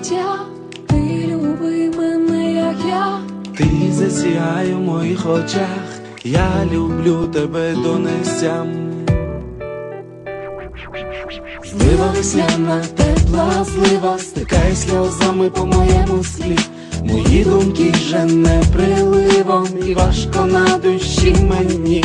дитя, ти люби мене, як я. Ти засіяє в моїх очах, я люблю тебе до нестям. Злива весняна, тепла злива, стикає сльозами по моєму слі. Мої думки вже не приливом, і важко на душі мені.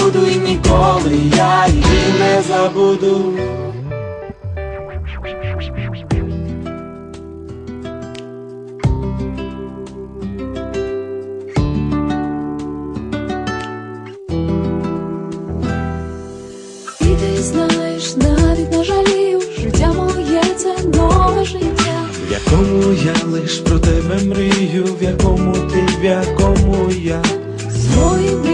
Буду і ніколи я її не забуду. І ти знаєш, навіть жалію, життя моє це нове життя. В якому я лиш про тебе мрію, в якому ти, в якому я. Свої мрії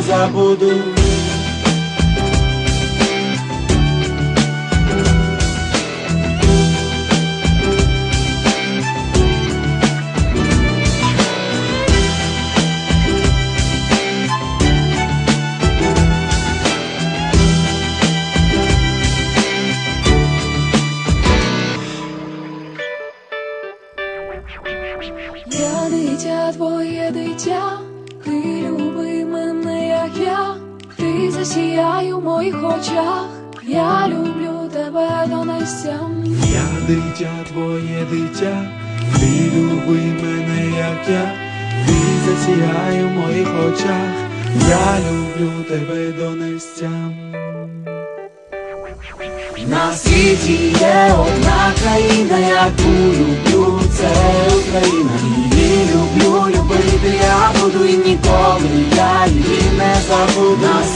забуду. Я дитя, твоє дитя, ти засіяй у моїх очах, я люблю тебе до нестям. Я дитя, твоє дитя, ти люби мене, як я, ти засіяй у моїх очах, я люблю тебе до нестям. На світі є одна країна, яку люблю, це Україна. Її люблю, любити я буду і ніколи я її не забуду.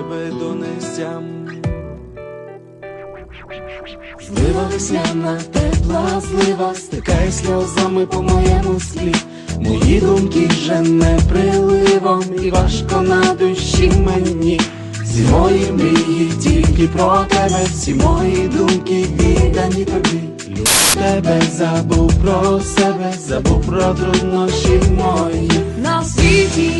Тебе до нестям. Злива весняна, тепла злива, стикає сльозами по моєму слі. Мої думки вже не приливом, і важко на душі мені. Всі мої мрії тільки про тебе, всі мої думки віддані тобі. Люблю тебе, забув про себе, забув про труднощі мої. На світі